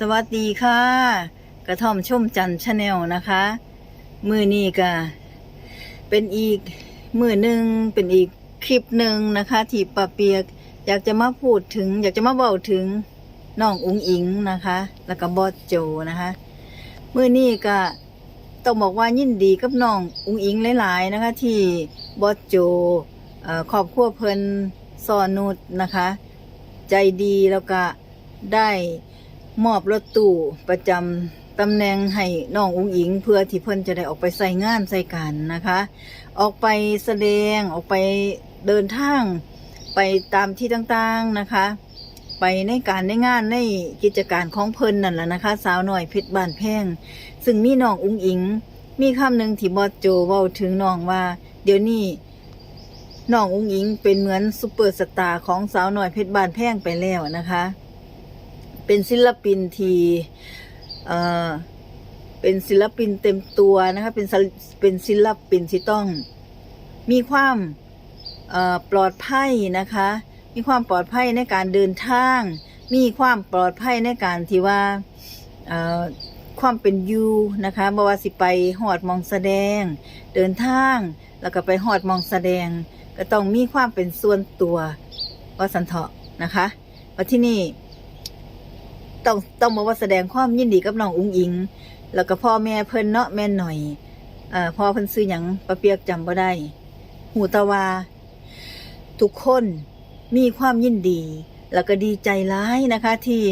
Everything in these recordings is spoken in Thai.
สวัสดีค่ะ กระท่อมช่มจันชาแนลนะคะ มือนี้ก็เป็นอีกมือหนึ่งเป็นอีกคลิปหนึ่งนะคะที่ปาเปียก อยากจะมาพูดถึง อยากจะมาเบาถึงน้องอุ้งอิงนะคะ แล้วก็บอสโจนะคะมือนี้ก็ต้องบอกว่ายินดีกับน้องอุ้งอิงหลาย ๆ นะคะ ที่บอสโจเอ่อบครัวเพลินซอนุดนะคะ ใจดีแล้วก็ได้ มอบรถตู้ประจำตำแหน่งให้น้องอุ้งอิง เพื่อที่เพิ่นจะได้ออกไปใส่งานใส่การนะคะ ออกไปแสดงออกไปเดินทางไปตามที่ต่างๆนะคะ ไปในการในงานในกิจการของเพิ่นนั่นแหละนะคะ สาวหน่อยเพชรบ้านแพงซึ่งมีน้องอุ้งอิง มีคำหนึ่งที่บอสโจเว้าถึงน้องว่า เดี๋ยวนี้น้องอุ้งอิงเป็นเหมือนซูเปอร์สตาร์ของสาวหน่อยเพชรบานแพงไปแล้วนะคะ เป็นศิลปินที่เอ่อเป็นศิลปินเต็มตัวนะคะเป็นศิเป็นศิลปินที่ต้องมีความเอ่อปลอดภัยนะคะ มีความปลอดภัยในการเดินทาง มีความปลอดภัยในการที่ว่าเอ่อความเป็นยูนะคะบ่ว่าสิไปหอดมองแสดง เดินทาง แล้วก็ไปหอดมองแสดง ก็ต้องมีความเป็นส่วนตัวว่าสันเถาะนะคะว่าที่นี่ ต้องต้องบอกว่าแสดงความยินดีกับน้องอุ้งอิง แล้วก็พ่อแม่เพิ่นเนาะแม่หน่อยเอ่อพ่อเพิ่นซื้อหยังปะเปียกจำบ่ได้ หูตาวา ทุกคนมีความยินดี แล้วก็ดีใจร้ายนะคะ ที่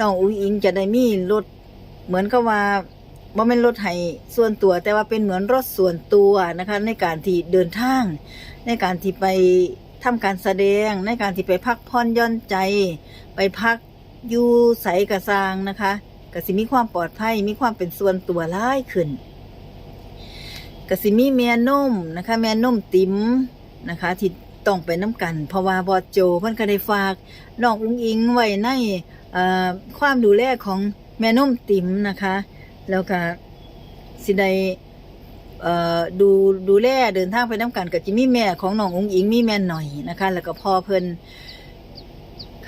น้องอุ้งอิงจะได้มีรถเหมือนกับว่าบ่แม่นรถให้ส่วนตัว แต่ว่าเป็นเหมือนรถส่วนตัวนะคะ ในการที่เดินทาง ในการที่ไปทำการแสดง ในการที่ไปพักผ่อนย่อนใจ ไปพัก อยู่ใสกระซางนะคะก็สิมีความปลอดภัยมีความเป็นส่วนตัวร้ายขึ้นก็สิมีแม่นุ่มนะคะ แม่นุ่มติ๋มนะคะที่ต้องไปน้ำกัน เพราะว่าบอดโจเพิ่นก็ได้ฝากน้องอุ้งอิงไว้ในเอ่อความดูแลของแม่นุ่มติ๋มนะคะ แล้วก็สิได้ดูดูแลเดินทางไปน้ำกันกับจิมี่แม่ของน้องอุ้งอิงมีแม่หน่อยนะคะ แล้วก็พ่อเพิ่น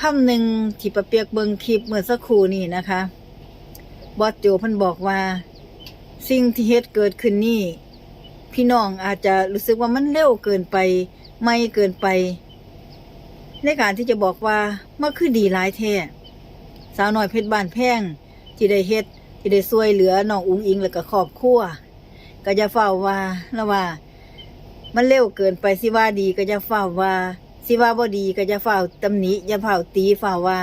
คำหนึ่งที่ประเปียกเบิงคลิปเมื่อสักครู่นี่นะคะบอสโจเพิ่นบอกว่า สิ่งที่เฮ็ดเกิดขึ้นนี่ พี่น้องอาจจะรู้สึกว่ามันเร็วเกินไป ไม่เกินไป ในการที่จะบอกว่ามันคือดีหลายแท้สาวน้อยเพชรบ้านแพงที่ได้เฮ็ดที่ได้ช่วยเหลือน้องอุ้งอิงแล้วก็ครอบครัวก็จะเฝ้าว่าแล้วว่า มันเร็วเกินไปสิว่าดีก็จะเฝ้าว่า สิว่าบ่ดีก็จะเฝ้าตำหนิอย่าเฝ้าตีเฝ้าว่า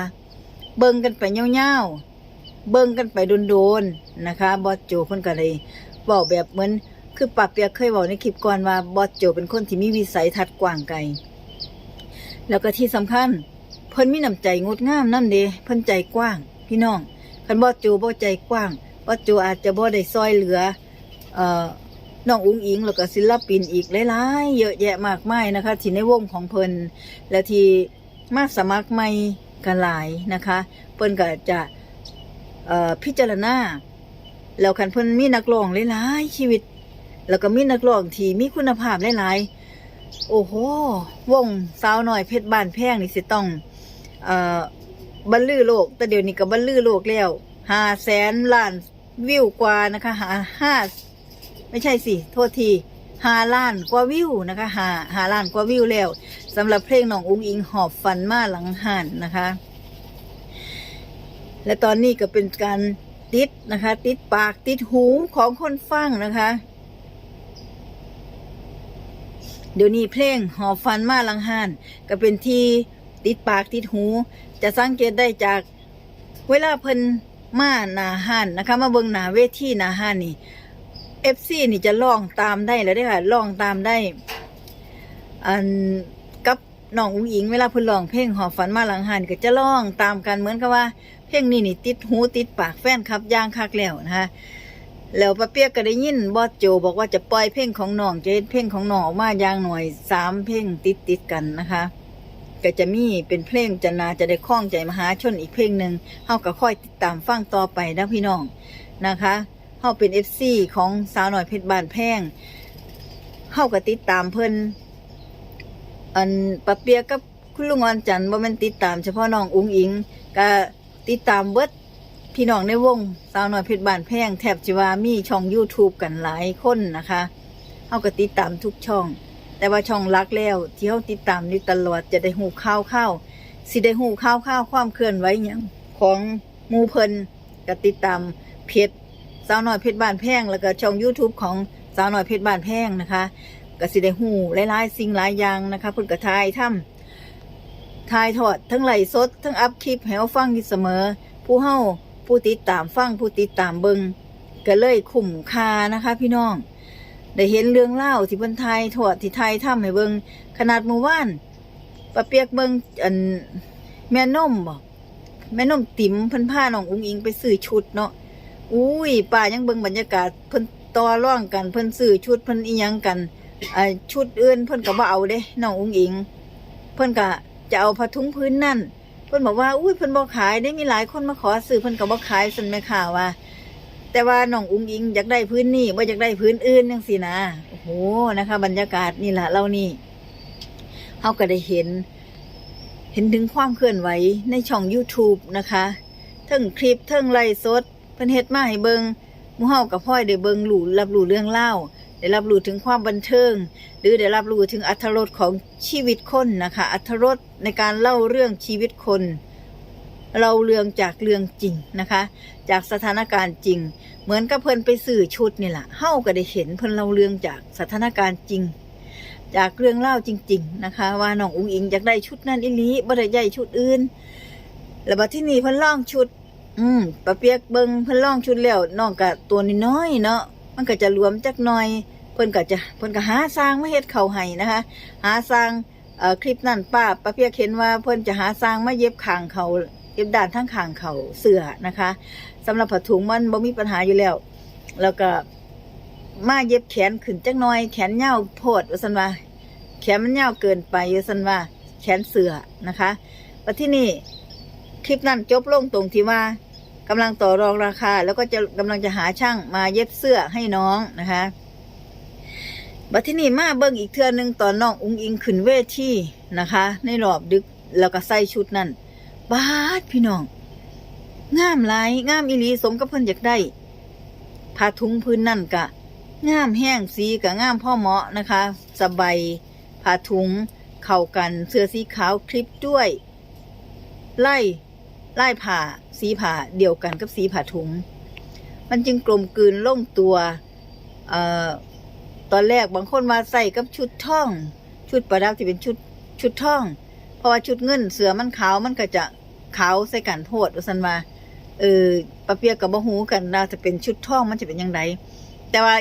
เบิ่งกันไปเงาวๆเบิ่งกันไปโดนๆนะคะ บอสโจเพิ่นก็เลยบอกแบบเหมือนคือปับเปียกเคยบอกในคลิปก่อนว่าบอสโจเป็นคนที่มีวิสัยทัศน์กว้างไกล แล้วก็ที่สำคัญเพิ่นมีน้ำใจงดงามนั่นเด้เพิ่นใจกว้าง พี่น้องคันบอสโจบ่ใจกว้างบอสโจอาจจะบ่ได้ซอยเหลือ เอ่อ น้องอุ้งอิงแล้วก็ศิลปินอีกหลายๆเยอะแยะมากมายนะคะ ที่ในวงของเพิ่นและที่มาสมัครใหม่กันหลายนะคะ เพิ่นก็จะพิจารณาแล้วคันเพิ่นมีนักร้องหลายๆชีวิต แล้วก็มีนักร้องที่มีคุณภาพหลายๆโอ้โหวงสาวน้อยเพชรบ้านแพงนี่สิต้องอบรรลือโลก แต่เดี๋ยวนี้ก็บรรลือโลกแล้วห้าแสนล้านวิวกว่านะคะหาห้า ไม่ใช่สิ โทษทีหาล้านกว่าวิวนะคะหาหาล้านกว่าวิวแล้วสำหรับเพลงน้องอุ้งอิงหอบฟันมาหลังหันนะคะ และตอนนี้ก็เป็นการติดนะคะ ติดปากติดหูของคนฟังนะคะ เดี๋ยวนี้เพลงหอบฟันมาหลังหันก็เป็นที่ติดปากติดหู จะสังเกตได้จากเวลาเพิ่นมาหนาหันนะคะ มาเบิงหนาเวทีหนาหันนี่ เอฟซีนี่จะลองตามได้แล้วได้ค่ะลองตามได้ อันกับน้องอุ้งอิงเวลาเพิ่นร้องเพลงหอบฝันมาหลังหันก็จะลองตามกันเหมือนกับว่า เพลงนี้นี่ติดหูติดปากแฟนคลับย่างคักแล้วนะคะแล้วป้าเปียกก็ได้ยินบอสโจบอกว่าจะปล่อยเพลงของน้องจะเฮ็ดเพลงของน้องออกมาอย่างหน่อยสามเพลงติดติดกันนะคะก็จะมีเป็นเพลงจะนาจะได้คล้องใจมหาชนอีกเพลงหนึ่งเฮาก็ค่อยติดตามฟังต่อไปนะพี่น้องนะคะาเป็นเอฟซีของสาวหน่อยเพชรบานแพงเฮาก็ติดตามเพิ่นอันปะเปียกับคุณลุงออนจันทร์บ่แม่นติดตามเฉพาะน้องอุ้งอิงก็ติดตามเบิดพี่น้องในวงสาวน้อยเพชรบ้านแพงแทบจะว่ามีช่อง YouTube กันหลายคนนะคะเฮาก็ติดตามทุกช่อง แต่ว่าช่องลักแล้วที่เฮาติดตามนี่ตลอดจะได้หูข่าวข่าวสิได้หูข่าวข่าวความเคลื่อนไหวหยังของหมู่เพิ่นก็ติดตามเพจ สาวน้อยเพชรบ้านแพงแล้วก็ช่อง YouTube ของสาวน้อยเพชรบ้านแพงนะคะก็สิได้หูหลายๆสิ่งหลายอย่างนะคะเพิ่นก็ทายทำทายทอดทั้งไหลสด ทั้งอัพคลิปให้ฟังอยู่เสมอ ผู้เฮาผู้ติดตามฟังผู้ติดตามเบิงก็เลยคุ้มค่านะคะ พี่น้อง ได้เห็นเรื่องเล่าที่เพิ่นทายทอดที่ทายทำให้เบิงขนาดมื่อวานปะเปียกเบิงอันแม่นมบ่แม่นมติ๋มเพิ่นพาน้องอุ้งอิงไปซื้อชุดเนาะ อุ้ยป้ายังเบิ่งบรรยากาศเพิ่นต่อร่องกันเพิ่นซื้อชุดเพิ่นอีหยังกันอ่าชุดอื่นเพิ่นก็บ่เอาเด้น้องอุ้งอิง เพิ่นก็จะเอาผ้าถุงพื้นนั่น เพิ่นบอกว่าอุ้ยเพิ่นบ่ขายได้มีหลายคนมาขอซื้อเพิ่นก็บ่ขายซั่นแม่ข่าวว่า แต่ว่าน้องอุ้งอิงอยากได้พื้นนี่บ่อยากได้พื้นอื่นจังซี่นะโอ้โหนะคะ บรรยากาศนี่ล่ะเรานี่เฮาก็ได้เห็น เห็นถึงความเคลื่อนไหวในช่อง YouTube นะคะทั้งคลิปทั้งไลฟ์สด เพิ่นเฮ็ดมาให้เบิงหมู่เฮากับพ่อยได้เบิงหลู่รับรู้เรื่องเล่าได้รับรู้ถึงความบันเทิง หรือได้รับรู้ถึงอัธรสของชีวิตคนนะคะอัธรสในการเล่าเรื่องชีวิตคน เราเรื่องจากเรื่องจริงนะคะ จากสถานการณ์จริง เหมือนกับเพิ่นไปสื่อชุดนี่แหละเฮาก็ได้เห็นเพิ่นเล่าเรื่องจากสถานการณ์จริง จากเรื่องเล่าจริง ๆนะคะ ว่าน้องอุ้งอิงอยากได้ชุดนั้นอีหลีบ่ได้ใหญ่ชุดอื่นแล้วบัดที่นี่เพิ่นลองชุด อืมปะเปียกเบิงเพิ่นล่องชุดแล้วน้องก็ตัวน้อยๆเนาะมันก็จะรวมจักหน่อย เพิ่นก็จะเพิ่นก็หาสร้างมาเฮ็ดเข้าให้นะคะ หาสร้างเอ่อคลิปนั่นป้าป้าเพียกเห็นว่าเพิ่นจะหาสร้างมาเย็บขางเขาเย็บด้านทั้งขางเขาเสื้อนะคะสำหรับผ้าถุงมันบ่มีปัญหาอยู่แล้ว แล้วก็มาเย็บแขนขึ้นจักหน่อย แขนยาวโพดว่าซั่นว่าแขนมันยาวเกินไปว่าซั่นว่าแขนเสื้อนะคะปัที่นี่คลิปนั้นจบลงตรงที่ว่า กำลังต่อรองราคา แล้วก็จะกำลังจะหาช่างมาเย็บเสื้อให้น้องนะคะบัดที่นี่มาเบิ่งอีกเทื่อหนึงตอนน้องอุ้งอิงขึ้นเวทีนะคะ ในรอบดึกแล้วก็ใส่ชุดนั้นบาดพี่น้องงามหลายงามอีหลีสมกับเพิ่นอยากได้ผ้าถุงพื้นนั่นกะงามแห้งสีกะงามพ่อเหมาะนะคะสบายผ้าถุงเข้ากันเสื้อสีขาวคลิปด้วย ไล่ ไล่ผ่าสีผ่าเดียวกันกับสีผ่าถุง มันจึงกลมกลืนลงตัวเอ่อตอนแรกบางคนมาใส่กับชุดท่อง ชุดประดับที่เป็นชุดชุดท่อง เพราะว่าชุดเงินเสือมันขาวมันก็จะขาวใส่กันโพดว่าสันว่าเออปะเปียกกับบะหูกันน่าจะเป็นชุดท่องมันจะเป็นยังไงแต่ว่า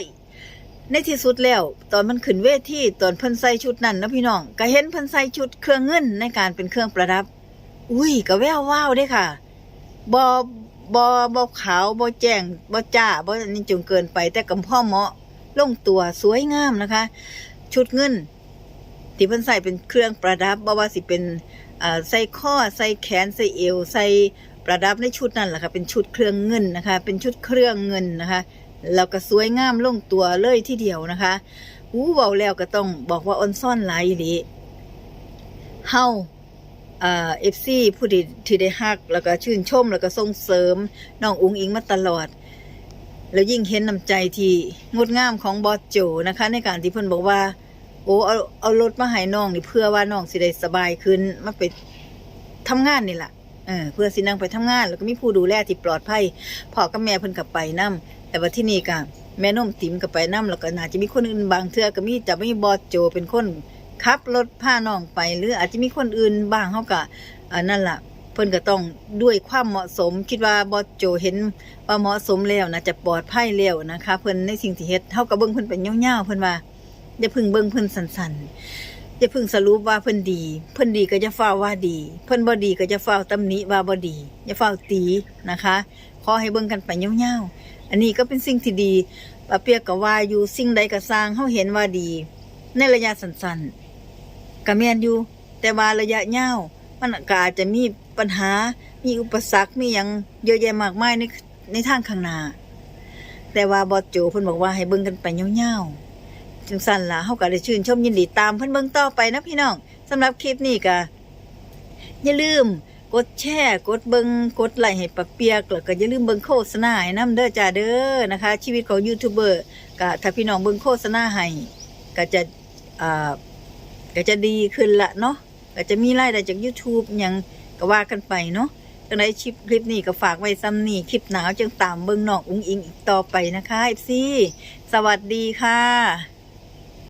ในที่สุดแล้ว ตอนมันขึ้นเวทีตอนเพิ่นใส่ชุดนั้นนะพี่น้องก็เห็นเพิ่นใส่ชุดเครื่องเงินในการเป็นเครื่องประดับ อุ้ยก็แววว้าวเด้ค่ะบอบอบอขาวบอแจ้งบอจ้าบออันนี้จงเกินไป แต่กับพ่อเหมาะลงตัวสวยงามนะคะ ชุดเงินที่เพิ่นใส่เป็นเครื่องประดับบ่ว่าสิเป็นใส่ข้อใส่แขนใส่เอวใส่ประดับในชุดนั่นแหละค่ะ เป็นชุดเครื่องเงินนะคะ เป็นชุดเครื่องเงินนะคะแล้วก็สวยงามลงตัวเลยที่เดียวนะคะอู้เบาแล้วก็ต้องบอกว่าออนซ่อนหลายอีหลีเฮา เอฟซีผู้ที่ที่ได้ฮัก แล้วก็ชื่นชม แล้วก็ส่งเสริมน้องอุ๋งอิงมาตลอด แล้วยิ่งเห็นน้ำใจที่งดงามของบอสโจนะคะ ในการที่เพิ่อนบอกว่า โอ้เอาเอารถมาให้น้องนี่เพื่อว่าน้องสิได้สบายขึ้นมาไปทำงานนี่แหละเออเพื่อสินั่งไปทำงาน แล้วก็มีผู้ดูแลที่ปลอดภัยพ่อกับแม่เพิ่นกับไปนํแต่ว่าที่นี่ก็แม่นมติ๋มกับไปนํแล้วก็น่าจะมีคนอื่นบางเทื่อก็มีจะไม่บอสโจเป็นคน ขับรถพาน้องไปหรืออาจจะมีคนอื่นบ้างเฮาก็อันนั่นล่ะเพิ่นก็ต้องด้วยความเหมาะสม คิดว่าบอสโจเห็นว่าเหมาะสมแล้วนะจะปลอดภัยแล้วนะคะ เพิ่นในสิ่งที่เฮ็ดเฮาก็เบิ่งเพิ่นเป็นยาวๆเพิ่นว่าอย่าพึ่งเบิ่งเพิ่นสั้นๆอย่าพึ่งสรุปว่าเพิ่นดี เพิ่นดีก็จะฟ้าว่าดี เพิ่นบ่ดีก็จะฟ้าตำหนิว่าบ่ดีอย่าฟ้าตีนะคะขอให้เบิ่งกันไปยาวๆอันนี้ก็เป็นสิ่งที่ดีป้าเปียกก็ว่าอยู่สิ่งใดก็สร้างเฮาเห็นว่าดี ในระยะสั้นๆ ก็แม่นอยู่ แต่ว่าระยะยาวมันก็อาจจะมีปัญหา มีอุปสรรค มีหยังเยอะแยะมากมายในในทางข้างหน้า แต่ว่าบอสโจเพิ่นบอกว่าให้เบิ่งกันไปยาวๆจึงสั่นล่ะเฮาก็ได้ชื่นชมยินดีตามเพิ่นเบิ่งต่อไปนะพี่น้องสำหรับคลิปนี้ก็อย่าลืมกดแชร์กดเบิงกดไลค์ให้ปะเปียกแล้วก็อย่าลืมเบิงโฆษณาให้นํเด้อจ้าเด้อนะคะ ชีวิตของยูทูบเบอร์ก็ถ้าพี่น้องเบิงโฆษณาให้ก็จะอ่า ก็จะดีขึ้นละเนาะก็จะมีรายได้จาก YouTube ยังก็ว่ากันไปเนาะจังไดชิปคลิปนี้ก็ฝากไว้ซ้ำนี่คลิปหนาวจึงตามเบิงนองอุ้งอิงอีกต่อไปนะคะเอฟซีสวัสดีค่ะ